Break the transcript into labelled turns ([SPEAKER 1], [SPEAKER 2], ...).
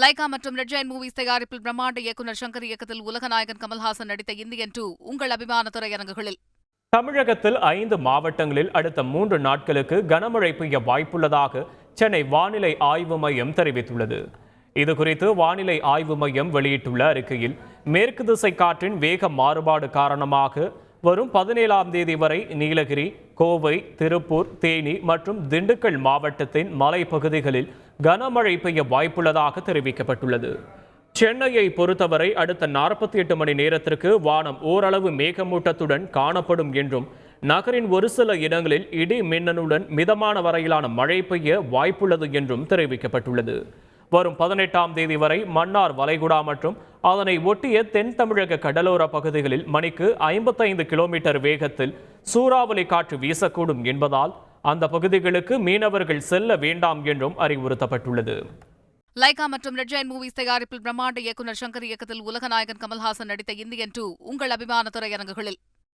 [SPEAKER 1] Lyca மற்றும் red Jain movies தயாரிப்பில் பிரம்மாண்ட இயக்குநர் சங்கர் இயக்கத்தில் உலகநாயகன் கமல்ஹாசன் நடித்த இந்தியன் டூ உங்கள் அபிமான திரையரங்குகளில்
[SPEAKER 2] தமிழகத்தில் ஐந்து மாவட்டங்களில் அடுத்த மூன்று நாட்களுக்கு கனமழை பெய்ய வாய்ப்புள்ளதாக சென்னை வானிலை ஆய்வு மையம் தெரிவித்துள்ளது இதுகுறித்து வானிலை ஆய்வு மையம் வெளியிட்டுள்ள அறிக்கையில் மேற்கு திசை காற்றின் வேக மாறுபாடு காரணமாக வரும் பதினேழாம் தேதி வரை நீலகிரி கோவை திருப்பூர் தேனி மற்றும் திண்டுக்கல் மாவட்டத்தின் மலைப்பகுதிகளில் கனமழை பெய்ய வாய்ப்புள்ளதாக தெரிவிக்கப்பட்டுள்ளது சென்னையை பொறுத்தவரை அடுத்த நாற்பத்தி எட்டு மணி நேரத்திற்கு வானம் ஓரளவு மேகமூட்டத்துடன் காணப்படும் என்றும் நகரின் ஒரு சில இடங்களில் இடி மின்னலுடன் மிதமான வரையிலான மழை பெய்ய வாய்ப்புள்ளது என்றும் தெரிவிக்கப்பட்டுள்ளது வரும் பதினெட்டாம் தேதி வரை மன்னார் வளைகுடா மற்றும் அதனை ஒட்டிய தென் தமிழக கடலோர பகுதிகளில் மணிக்கு ஐம்பத்தைந்து கிலோமீட்டர் வேகத்தில் சூறாவளி காற்று வீசக்கூடும் என்பதால் அந்த பகுதிகளுக்கு மீனவர்கள் செல்ல வேண்டாம் என்றும் அறிவுறுத்தப்பட்டுள்ளது
[SPEAKER 1] லைகா மற்றும் ரெட் ஜெயின் மூவிஸ் தயாரிப்பில் பிரம்மாண்ட இயக்குநர் சங்கர் இயக்கத்தில் உலகநாயகன் கமல்ஹாசன் நடித்த இந்தியன் டூ உங்கள் அபிமான திரையரங்குகளில்